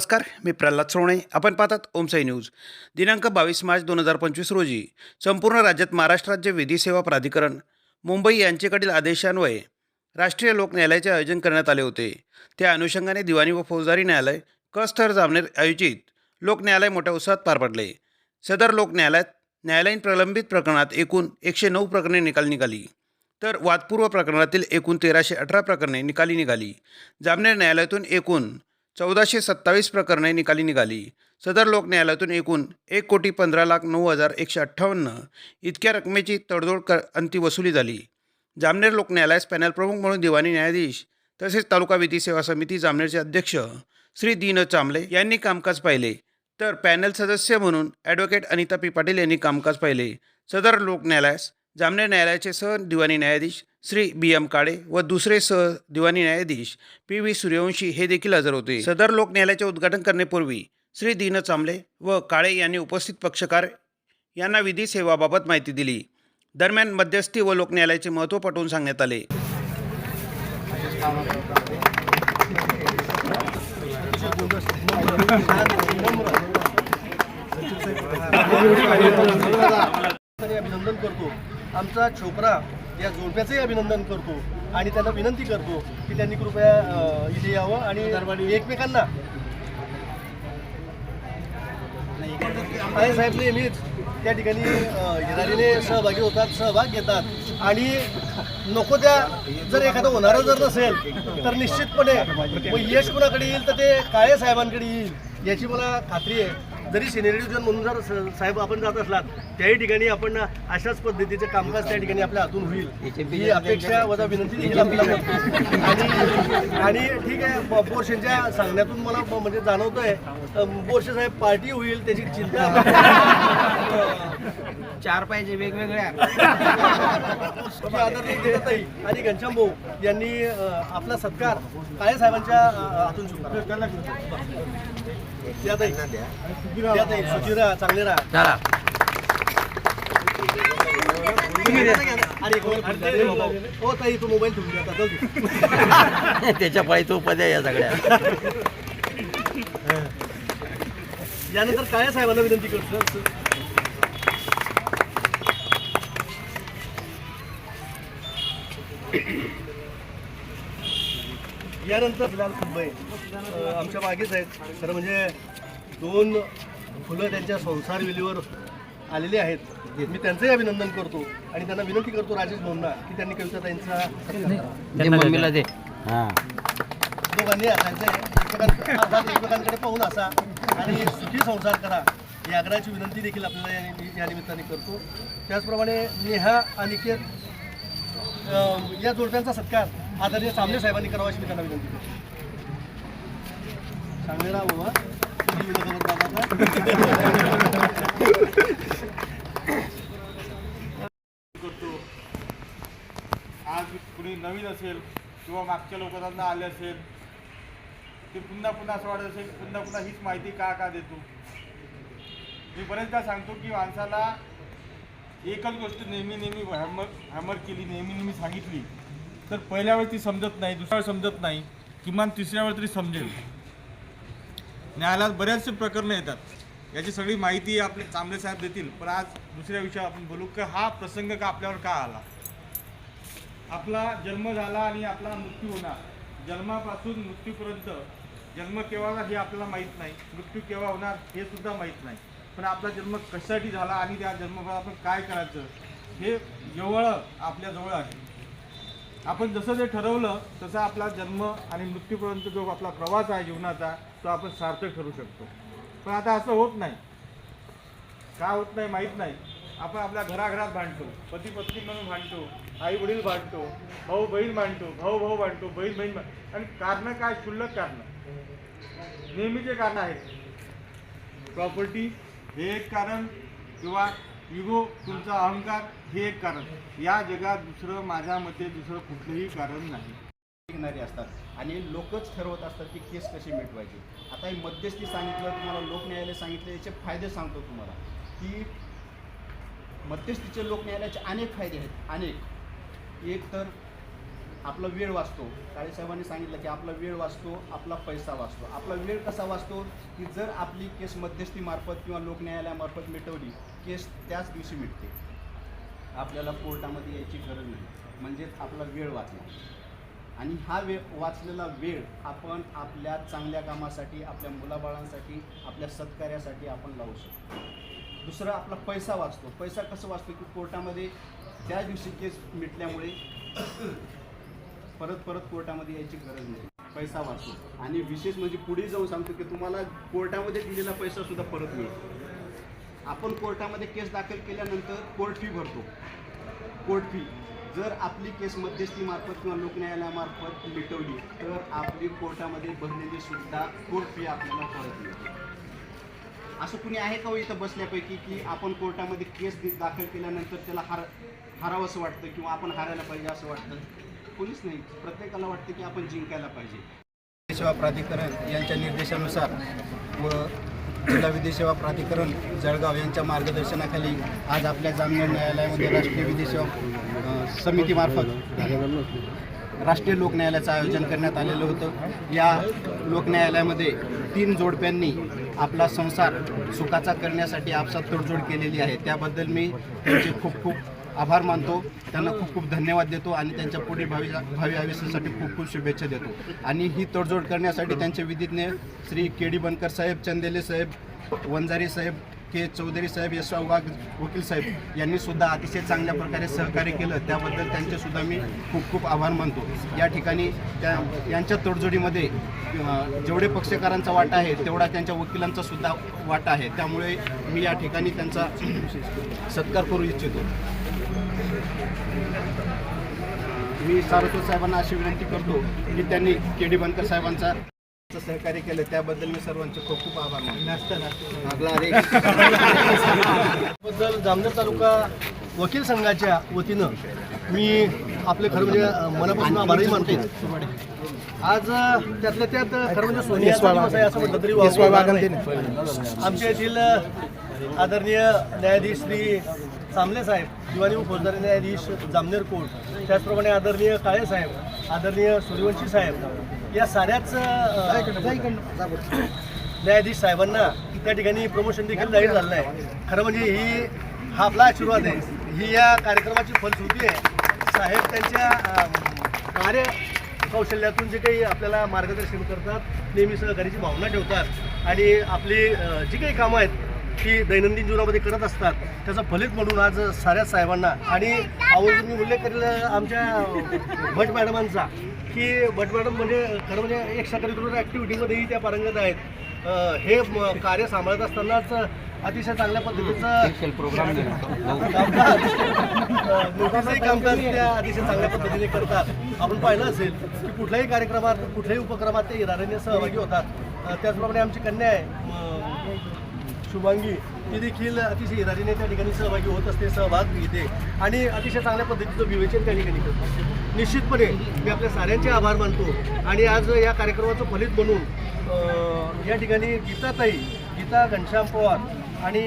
नमस्कार मी प्रल्हाद सोणे आपण पाहतात ओमसाई न्यूज. दिनांक बावीस मार्च दोन हजार पंचवीस रोजी संपूर्ण राज्यात महाराष्ट्र राज्य विधी सेवा प्राधिकरण मुंबई यांचेकडील आदेशान्वये राष्ट्रीय लोक न्यायालयाचे आयोजन करण्यात आले होते. त्या अनुषंगाने दिवाणी व फौजदारी न्यायालय कस्थर जामनेर आयोजित लोक न्यायालय मोठ्या उत्साहात पार पडले. सदर लोक न्यायालयात न्यायालयीन प्रलंबित प्रकरणात एकूण एकशे नऊ प्रकरणे निकाल निघाली. तर वादपूर्व प्रकरणातील एकूण तेराशे अठरा प्रकरणे निकाली निघाली. जामनेर न्यायालयातून एकूण चौदाशे सत्तावीस प्रकरणे निकाली निघाली. सदर लोक न्यायालयातून एकूण एक कोटी पंधरा लाख नऊ हजार एकशे अठ्ठावन्न इतक्या रकमेची तडजोड कर अंती वसुली झाली. जामनेर लोक न्यायालयास पॅनल प्रमुख म्हणून दिवाणी न्यायाधीश तसेच तालुका विधी सेवा समिती जामनेरचे अध्यक्ष श्री दीन चांबले यांनी कामकाज पाहिले. तर पॅनल सदस्य म्हणून ॲडव्होकेट अनिता पी पाटील यांनी कामकाज पाहिले. सदर लोक न्यायालयास जामनेर न्यायालयाचे सह दिवाणी न्यायाधीश श्री बी एम काळे व दुसरे सह दिवाणी न्यायाधीश पी व्ही सूर्यवंशी हे देखील हजर होते. सदर लोक न्यायालयाचे उद्घाटन करण्यापूर्वी श्री दीन चांबले व काळे यांनी उपस्थित पक्षकार यांना विधी सेवाबाबत माहिती दिली. दरम्यान मध्यस्थी व लोक न्यायालयाचे महत्त्व पटवून सांगण्यात आले. अभिनंदन करतो. आमचा छोकरा या जोडप्याचंही अभिनंदन करतो आणि त्यांना विनंती करतो की त्यांनी कृपया इथे यावं आणि एकमेकांना आहे साहेब नेहमीच त्या ठिकाणी अ, येणारीने सहभागी होतात सहभाग घेतात. आणि नको त्या जर एखादं होणारं जर नसेल तर निश्चितपणे यश कुणाकडे येईल तर ते काळे साहेबांकडे येईल याची मला खात्री आहे. जरी सिनियर डिव्हिजन म्हणून जर स- साहेब आपण जात असलात त्याही ठिकाणी आपण अशाच पद्धतीचे कामकाज त्या ठिकाणी आपल्या हातून होईल. ही अपेक्षा वजा विनंती देखील आपल्याला आणि आणि ठीक आहे ब- बोरशेंच्या सांगण्यातून मला म्हणजे जाणवतंय बोरशे साहेब पार्टी होईल त्याची चिंता चार पाहिजे वेगवेगळ्या. आणि घनश्याम भाऊ यांनी आपला सत्कार काळे साहेबांच्या हातून सुखी राहा चांगले चला. हो ताई तू मोबाईल ठेवून द्या आता. त्याच्या पायी तो उपाध्या या सगळ्या. यानंतर काळे साहेबांना विनंती करतो? यानंतर फिलहाल मुंबई अं, आमच्या मागेच आहेत. खरं म्हणजे दोन फुलं त्यांच्या संसार विलीवर आलेली आहेत. मी त्यांचंही अभिनंदन करतो आणि त्यांना विनंती करतो राजेश भाऊंना की त्यांनी दे दे. हा. दोघांनी असायचं एकमेकांकडे पाहून असा आणि सुखी संसार करा. ही आग्रहाची विनंती देखील आपल्याला या- या निमित्ताने करतो. त्याचप्रमाणे नेहा अनिकेत या जोडप्यांचा सत्कार आदरणीय सामने साहेबांनी करावं अशी मी त्यांना विनंती करतो. चांगले राहा बाबा करतो आज कुणी नवीन असेल किंवा मागच्या लोकांना आले असेल ते पुन्हा पुन्हा असं वाटत असेल पुन्हा पुन्हा हीच माहिती का का देतो? मी बरेचदा सांगतो की माणसाला एकच गोष्ट नेहमी नेहमी हॅमर हॅमर केली नेहमी नेहमी सांगितली. तर पहिल्या वेळेस ती समजत नाही दुसऱ्या वेळेस समजत नाही किमान तिसऱ्या वेळेस तरी समजेल. न्यायालयात बऱ्याचशे प्रकरणं येतात. याची सगळी माहिती आपले चांगले साहेब देतील पण आज दुसऱ्या विषयावर आपण बोलू का हा प्रसंग का आपल्यावर का आला? आपला जन्म झाला आणि आपला मृत्यू होणार. जन्मापासून मृत्यूपर्यंत जन्म केव्हा हे आपल्याला माहीत नाही. मृत्यू केव्हा होणार हे सुद्धा माहीत नाही. पण आपला जन्म कशासाठी झाला आणि त्या जन्मापासून आपण काय करायचं हे जवळ आपल्याजवळ आहे. आपण जसं जे ठरवलं तसं आपला जन्म आणि मृत्यूपर्यंत जो आपला प्रवास आहे जीवनाचा तो आपण सार्थक ठरू शकतो. पण आता असं होत नाही. का होत नाही माहीत नाही. आपण आपल्या घराघरात भांडतो. पती पत्नी म्हणून भांडतो. आई वडील भांडतो. भाऊ बहीण भांडतो. भाऊ भाऊ भांडतो. बहीण बहीण भांड- आणि कारणं काय? क्षुल्लक कारणं. नेहमीचे कारण आहेत. प्रॉपर्टी हे एक कारण किंवा इगो तुमचा अहंकार हे एक कारण. या जगात दुसरं माझ्या मते दुसरं कुठलंही कारण नाही. घेणारे असतात. आणि लोकच ठरवत असतात की केस कशी मिटवायची. आता हे मध्यस्थी सांगितलं तुम्हाला लोक न्यायालय सांगितलं याचे फायदे सांगतो तुम्हाला. की मध्यस्थीचे लोक न्यायालयाचे अनेक फायदे आहेत. अनेक. एक तर आपला वेळ वाचतो. काळेसाहेबांनी सांगितलं की आपला वेळ वाचतो आपला पैसा वाचतो. आपला वेळ कसा वाचतो? की जर आपली केस मध्यस्थीमार्फत किंवा लोक न्यायालयामार्फत मिटवली केस त्याच दिवशी मिटते. आपल्याला कोर्टामध्ये यायची गरज नाही. म्हणजेच आपला वेळ वाचला आणि हा वे वाचलेला वेळ आपण आपल्या चांगल्या कामासाठी आपल्या मुलाबाळांसाठी आपल्या सत्कार्यासाठी आपण लावू शकतो. दुसरा आपला पैसा वाचतो. पैसा कसं वाचतो की कोर्टामध्ये त्या दिवशी केस मिटल्यामुळे परत परत कोर्टामध्ये यायची गरज नाही. पैसा वाचतो. आणि विशेष म्हणजे पुढे जाऊन सांगतो की तुम्हाला कोर्टामध्ये दिलेला पैसा सुद्धा परत मिळतो. आपण कोर्टामध्ये केस दाखल केल्यानंतर कोर्ट फी भरतो. कोर्ट फी जर आपली केस मध्यस्थीमार्फत किंवा लोकन्यायालयामार्फत मिटवली तर आपली कोर्टामध्ये भरलेली सुद्धा कोर्ट फी आपल्याला परत मिळते. असं कुणी आहे का हो इथं बसल्यापैकी की आपण कोर्टामध्ये केस दाखल केल्यानंतर त्याला हार हारावंसं वाटतं किंवा आपण हारायला पाहिजे असं वाटतं? कोणीच नाही. प्रत्येकाला वाटतं की आपण जिंकायला पाहिजे. सेवा प्राधिकरण यांच्या निर्देशानुसार व जिल्हा विधी सेवा प्राधिकरण जळगाव यांच्या मार्गदर्शनाखाली आज आपल्या जामनेर न्यायालयामध्ये राष्ट्रीय विधी सेवा समितीमार्फत राष्ट्रीय लोक न्यायालयाचं आयोजन करण्यात आलेलं होतं. या लोक न्यायालयामध्ये तीन जोडप्यांनी आपला संसार सुखाचा करण्यासाठी आपसात तडजोड केलेली आहे. त्याबद्दल मी त्यांचे खूप खूप आभार मानतो. त्यांना खूप खूप धन्यवाद देतो आणि त्यांच्या पुढील भावी भावी आयुष्यासाठी खूप खूप शुभेच्छा देतो. आणि ही तडजोड करण्यासाठी त्यांचे विधिज्ञ श्री के डी बनकर साहेब चंदेले साहेब वंजारी साहेब के चौधरी साहेब यशवा वाघ वकील साहेब यांनी सुद्धा अतिशय चांगल्या प्रकारे सहकार्य केलं. त्याबद्दल त्यांचे सुद्धा मी खूप खूप आभार मानतो. या ठिकाणी त्या यांच्या तडजोडीमध्ये जेवढे पक्षकारांचा वाटा आहे तेवढा त्यांच्या वकिलांचा सुद्धा वाटा आहे. त्यामुळे मी या ठिकाणी त्यांचा सत्कार करू इच्छितो. मी सारस्वत साहेबांना अशी विनंती करतो की त्यांनी के डी बनकर साहेबांचा सहकार्य केलं. त्याबद्दल मी सर्वांचे खूप खूप आभार मानतो. बद्दल जामनेर तालुका वकील संघाच्या वतीनं मी आपले खरं म्हणजे मनापासून आभारही मानतो. आज त्यातल्या त्यात खरं म्हणजे दिवस आहे असं म्हटलं तरी. आमच्या येथील आदरणीय न्यायाधीश श्री सामले साहेब दिवाणी फौजदारी न्यायाधीश जामनेर कोर्ट त्याचप्रमाणे आदरणीय काळे साहेब आदरणीय सूर्यवंशी साहेब या साऱ्याच न्यायाधीश साहेबांना त्या ठिकाणी प्रमोशन देखील जाहीर झालेलं आहे. खरं म्हणजे ही हा आपला आशीर्वाद आहे. ही या कार्यक्रमाची फलश्रुती आहे. साहेब त्यांच्या कार्य कौशल्यातून जे काही आपल्याला मार्गदर्शन करतात नेहमी सहकार्याची भावना ठेवतात आणि आपली जी काही कामं आहेत ती दैनंदिन जीवनामध्ये करत असतात. त्याचं फलित म्हणून आज साऱ्या साहेबांना आणि आवर्जून मी उल्लेख करेल आमच्या भट मॅडमांचा की भट मॅडम म्हणजे खरं म्हणजे एक करिक्युलर ॲक्टिव्हिटीमध्येही त्या पारंगत आहेत. हे कार्य सांभाळत असतानाच अतिशय चांगल्या पद्धतीचं प्रोग्राम कामकाज त्या अतिशय चांगल्या पद्धतीने करतात. आपण पाहिलं असेल की कुठल्याही कार्यक्रमात कुठल्याही उपक्रमात ते इराणीने सहभागी होतात. त्याचप्रमाणे आमची कन्या आहे. शुभांगी. ती देखील अतिशय इराजीने त्या ठिकाणी सहभागी होत असते सहभाग घेते. आणि अतिशय चांगल्या पद्धतीचं विवेचन त्या ठिकाणी करते. निश्चितपणे मी आपल्या साऱ्यांचे आभार मानतो. आणि आज या कार्यक्रमाचं फलित म्हणून या ठिकाणी गीताताई गीता घनश्याम पवार आणि